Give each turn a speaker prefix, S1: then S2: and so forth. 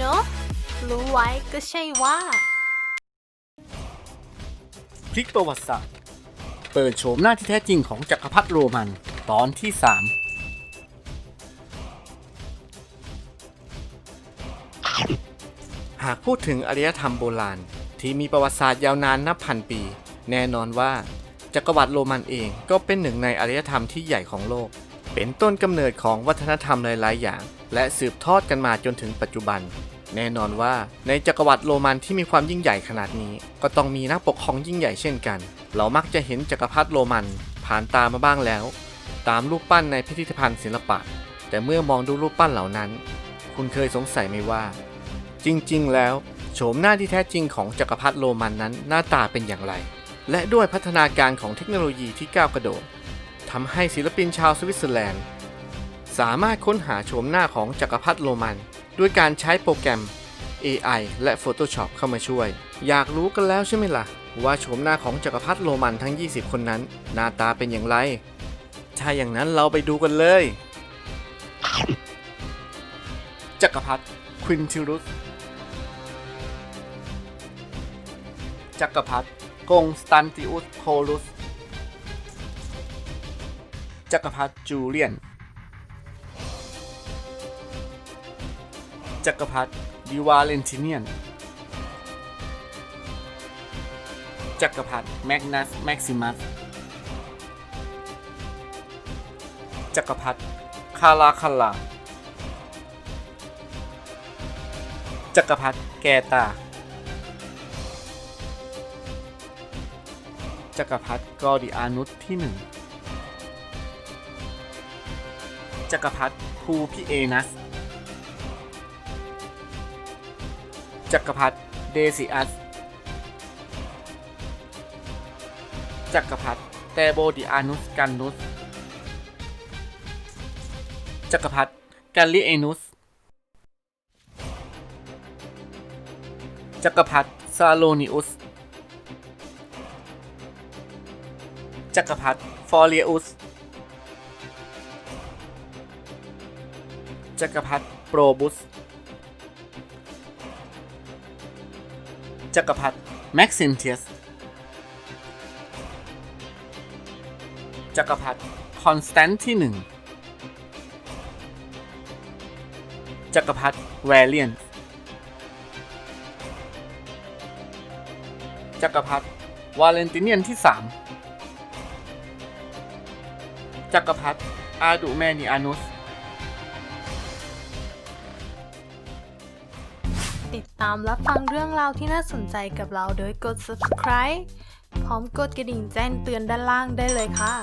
S1: รู้ไว้ก็ใช่ว่า
S2: พลิกประวัติศาสตร์ เปิดโฉมหน้าที่แท้จริงของจักรพรรดิโรมัน ตอนที่ 3 หากพูดถึงอารยธรรมโบราณ ที่มีประวัติศาสตร์ยาวนานนับพันปี แน่นอนว่า จักรวรรดิโรมันเองก็เป็นหนึ่งในอารยธรรมที่ใหญ่ของโลก เป็นต้นกำเนิดของวัฒนธรรมหลาย ๆ อย่าง และสืบทอดกันมาจนถึงปัจจุบัน แน่นอนว่าในจักรวรรดิโรมันที่มีความยิ่งใหญ่ขนาดนี้ ก็ต้องมีนักปกครองยิ่งใหญ่เช่นกัน เรามักจะเห็นจักรพรรดิโรมันผ่านตามาบ้างแล้ว ตามรูปปั้นในพิพิธภัณฑ์ศิลปะ แต่เมื่อมองดูรูปปั้นเหล่านั้น คุณเคยสงสัยไหมว่า จริง ๆ แล้วโฉมหน้าที่แท้จริงของจักรพรรดิโรมันนั้นหน้าตาเป็นอย่างไร และด้วยพัฒนาการของเทคโนโลยีที่ก้าวกระโดด ทำให้ศิลปินชาวสวิตเซอร์แลนด์ สามารถค้นหาโฉมหน้าของจักรพรรดิโรมัน ด้วยการใช้โปรแกรม AI และ Photoshop เข้ามาช่วย อยากรู้กันแล้วใช่ไหมล่ะ ว่าโฉมหน้าของจักรพรรดิโรมันทั้ง 20 คนนั้น หน้าตาเป็นอย่างไร ถ้าอย่างนั้นเราไปดูกันเลย จักรพรรดิควินทิรุสจักรพรรดิกงสตันติอุสโคลุส จักรพรรดิจูเลียน จักรพรรดิดิวาเลนติเนียน จักรพรรดิแมกนัสแม็กซิมัส จักรพรรดิคาราคาลา จักรพรรดิแกตา จักรพรรดิกอดิอานุสที่หนึ่ง จักรพรรดิภูพิเอนัส จักรพรรดิเดซิอัส จักรพรรดิเตโบดิอานุสกันนุส จักรพรรดิกาลิเอนุส จักรพรรดิซาโลนิอุส จักรพรรดิฟอเรียอุส จักรพรรดิโปรบุส จักรพรรดิแม็กซิมเทียส จักรพรรดิคอนสแตนที่หนึ่ง จักรพรรดิแวเลียน จักรพรรดิวาเลนติเนียนที่สาม จักรพรรดิอาดูเมนิอานุส
S1: ติดตามรับฟังเรื่องราวที่น่าสนใจกับเราโดยกด subscribe พร้อมกดกระดิ่งแจ้งเตือนด้านล่างได้เลยค่ะ